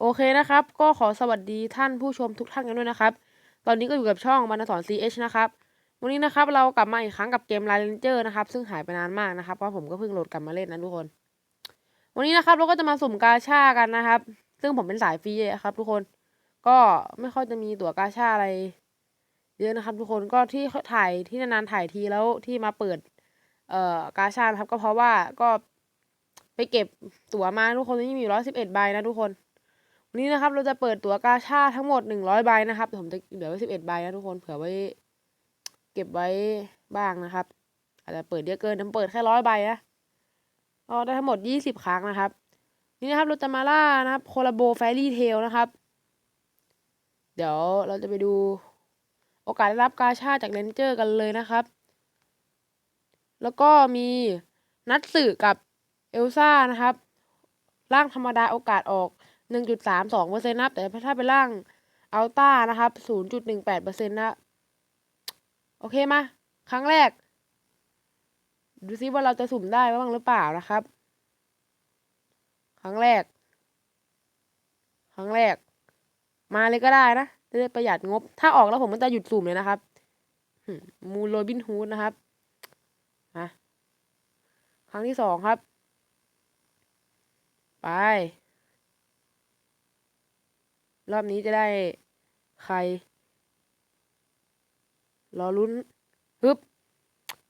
โอเคนะครับ ก็ขอสวัสดีท่านผู้ชมทุกท่านกันด้วยนะครับ ตอนนี้ก็อยู่กับช่องบรรณสอน CH นะครับ วันนี้นะครับเรากลับมาอีกครั้งกับเกม Line Ranger นะครับ ซึ่งหายไปนานมากนะครับ เพราะผมก็เพิ่งโหลดกลับมาเล่นนะทุกคน วันนี้นะครับเราก็จะมาสุ่มกาชากันนะครับ ซึ่งผมเป็นสายฟรีอะครับ ทุกคน ก็ไม่ค่อยจะมีตั๋วกาชาอะไร เยอะนะครับ ทุกคน ก็ที่ถ่ายที่นานๆถ่ายทีแล้วที่มาเปิด เอ่อกาชาครับ ก็เพราะว่าก็ไปเก็บตั๋วมาทุกคนนี่มีอยู่ร้อยสิบเอ็ดใบนะทุกคน วันนี้นะครับเราจะเปิดตั๋วกาชาทั้งหมดหนึ่งร้อยใบนะครับผมจะเหลือไว้สิบเอ็ดใบนะทุกคนเผื่อไว้ เก็บไว้บ้างนะครับ อาจจะเปิดเยอะเกินผมเปิดแค่ร้อยใบนะก็ได้ทั้งหมดยี่สิบครั้งนะครับ นี่นะครับเราจะมาล่านะครับโคลาโบแฟรี่เทลนะครับ เดี๋ยวเราจะไปดูโอกาสได้รับกาชาจากเลนเจอร์กันเลยนะครับ แล้วก็มีนัดสื่อกับเอลซ่านะครับ ร่างธรรมดาโอกาสออก 1.32เปอร์เซ็นต์นะครับแต่ถ้าเป็นร่างอัลต้านะครับ 0.18เปอร์เซ็นต์นะ โอเคมา ครั้งแรก ดูซิว่าเราจะสุ่มได้บ้างหรือเปล่านะครับ ครั้งแรก ครั้งแรก มาเลยก็ได้นะจะได้ประหยัดงบ ถ้าออกแล้วผมก็จะหยุดสุ่มเลยนะครับมูโรบินฮูดนะครับมาครั้งที่สองครับ ไป รอบนี้จะได้ใคร รอลุ้นฮึบ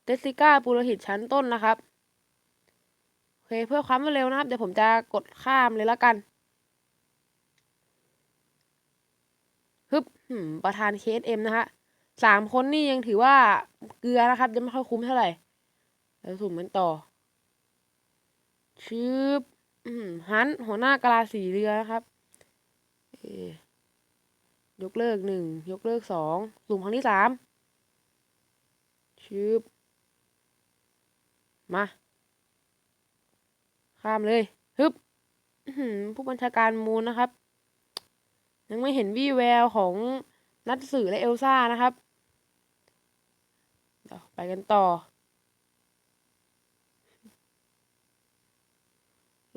เตสซิก้าปูโรหิตชั้นต้นนะครับ โอเค เพื่อความรวดเร็วนะครับ เดี๋ยวผมจะกดข้ามเลยแล้วกันฮึบประธาน KSM นะฮะสามคนนี่ยังถือว่าเกลือนะครับยังไม่ค่อยคุ้มเท่าไหร่แล้วสุ่มกันต่อ ชืบอืมฮันหัวหน้ากะลาสีเรือนะครับ ยกเลิกหนึ่งยกเลิกสองสุ่มครั้งที่สามชืบมา ข้ามเลยฮึบผู้บัญชาการมูลนะครับ ยังไม่เห็นวี่แววของนัดสื่อและเอลซ่านะครับไปกันต่อ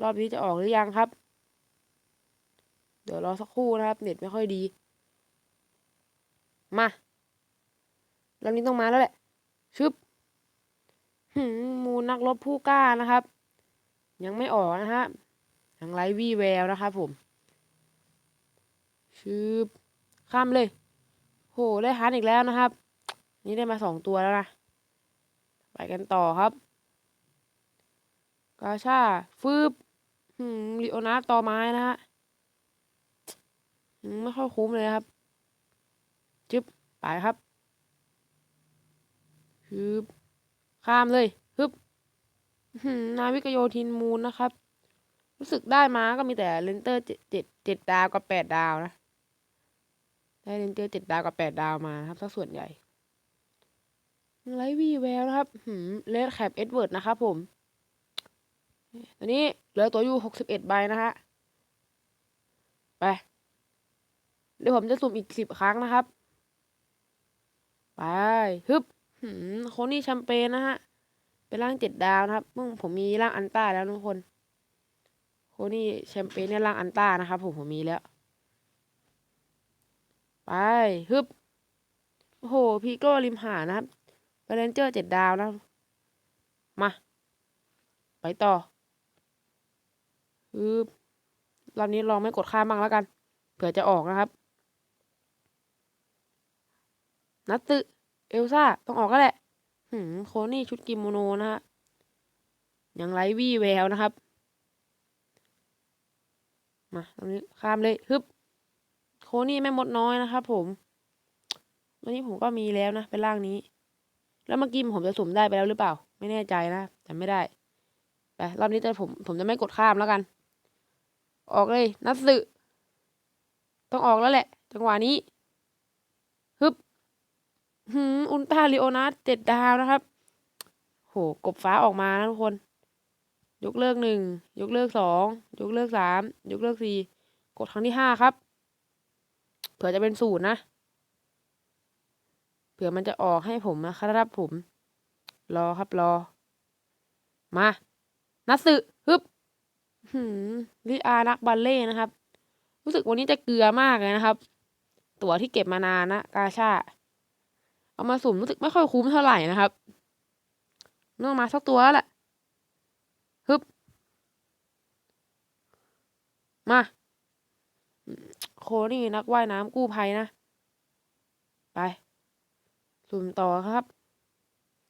รอบนี้จะออกหรือยังครับ เดี๋ยวรอสักครู่นะครับ เน็ตไม่ค่อยดี มารอบนี้ต้องมาแล้วแหละชึบหืมมูนักรบผู้กล้านะครับ ยังไม่ออกนะฮะยังไร้วี่แววนะครับผมชืบข้ามเลยโหได้ฮันอีกแล้วนะครับ นี่ได้มาสองตัวแล้วนะ ไปกันต่อครับกาชาฟืบหืมลิโอนาร์ดต่อไม้นะฮะ ไม่ค่อยคุ้มเลยครับ จึ๊บ ไปครับฮึบข้ามเลยฮึบนาวิกโยธินมูลนะครับ รู้สึกได้มาก็มีแต่เลนเตอร์เจ็ดเจ็ดเจ็ดดาวกับแปดดาวนะ ได้เลนเจอร์เจ็ดดาวกับแปดดาวมาครับถ้าส่วนใหญ่ไลท์วีแววนะครับหืมเลดแคปเอ็ดเวิร์ดนะครับผม ตอนนี้เหลือตัวอยู่หกสิบเอ็ดใบนะฮะ ไป เดี๋ยวผมจะสุ่มอีกสิบครั้งนะครับ ไปฮึบโคนี่แชมเปญนะฮะ เป็นร่างเจ็ดดาวนะครับมึงผมมีร่างอันต้าแล้วทุกคน โคนี่แชมเปญเนี่ยร่างอันต้านะครับผมผมมีแล้ว ไปฮึบโอ้โห พีโก้ริมหานะครับไปเรนเจอร์เจ็ดดาวนะ มา ไปต่อฮึบรอบนี้ลองไม่กดข้ามบ้างแล้วกัน เผื่อจะออกนะครับ นัตตึ เอลซ่า ต้องออกก็แหละ หืม โคนี่ชุดกิโมโนนะฮะ ยังไร้วี่แววนะครับ มาตรงนี้ข้ามเลยฮึบ โคนี่แม่มดน้อยนะครับผมวันนี้ผมก็มีแล้วนะ เป็นร่างนี้ แล้วเมื่อกี้ผมจะสุ่มได้ไปแล้วหรือเปล่า ไม่แน่ใจนะ แต่ไม่ได้ ไปรอบนี้จะผมผมจะไม่กดข้ามแล้วกัน ออกเลย นัดสึต้องออกแล้วแหละ จังหวะนี้ หืมอุลตราลิโอนัสเจ็ดดาวนะครับ โห กบฟ้าออกมานะทุกคน ยกเลิกหนึ่ง ยกเลิกสอง ยกเลิกสาม ยกเลิกสี่ กดครั้งที่ห้าครับ เผื่อจะเป็นศูนย์นะ เผื่อมันจะออกให้ผมนะครับผม รอครับรอ มานัสึฮึบหืมลิอานักบัลเล่นะครับ รู้สึกวันนี้จะเกลือมากเลยนะครับ ตั๋วที่เก็บมานานนะ กาชา เอามาสุ่มรู้สึกไม่ค่อยคุ้มเท่าไหร่นะครับต้องมาสักตัวแล้วแหละฮึบมา โคนี่นักว่ายน้ำกู้ภัยนะ ไป สุ่มต่อครับ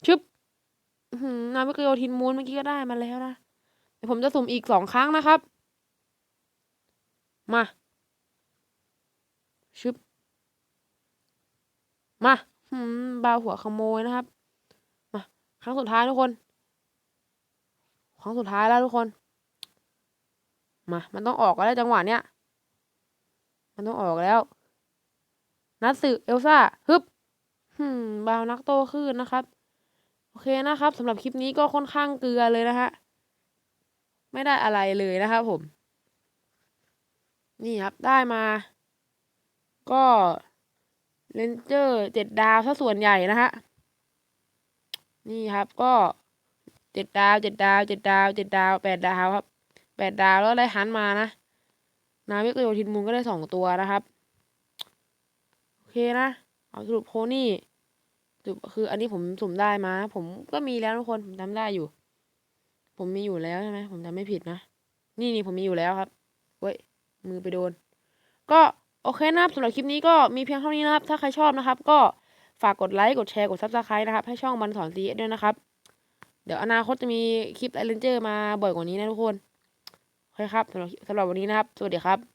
ชึบอื้อหือนาวิกโยธินมูลเมื่อกี้ก็ได้มาแล้วนะเดี๋ยวผมจะสุ่มอีกสองครั้งนะครับ มา ชึบ มา หืมบาหัวขโมยนะครับ มา ครั้งสุดท้ายทุกคน ครั้งสุดท้ายแล้วทุกคน มา มันต้องออกแล้วจังหวะเนี้ย มันต้องออกแล้ว นัดสึเอลซ่า ฮึบหืมบาวนักโตขึ้นนะครับ โอเคนะครับสำหรับคลิปนี้ก็ค่อนข้างเกลือเลยนะฮะ ไม่ได้อะไรเลยนะครับผม นี่ครับ ได้มา ก็ เลนเจอร์เจ็ดดาวซะส่วนใหญ่นะฮะ นี่ครับก็เจ็ดดาวเจ็ดดาวเจ็ดดาวเจ็ดดาวแปดดาวครับแปดดาวแล้วได้ฮันมานะ นาวิกโยธินมูลก็ได้สองตัวนะครับ โอเคนะ เอาสรุปโพนี่สรุปคืออันนี้ผมสุ่มได้มา ผมก็มีแล้วทุกคนผมจำได้อยู่ ผมมีอยู่แล้วใช่ไหมผมจำไม่ผิดนะ นี่นี่ผมมีอยู่แล้วครับเว้ยมือไปโดน ก็ โอเคนะครับสำหรับคลิปนี้ก็มีเพียงเท่านี้นะครับ ถ้าใครชอบนะครับ ก็ฝากกดไลค์กดแชร์กดซับสไครต์นะครับ ให้ช่องมันสอนซีด้วยนะครับ เดี๋ยวอนาคตจะมีคลิปไอเลนเจอร์มาบ่อยกว่านี้นะทุกคนโอเคครับสำหรับสำหรับวันนี้นะครับ สวัสดีครับ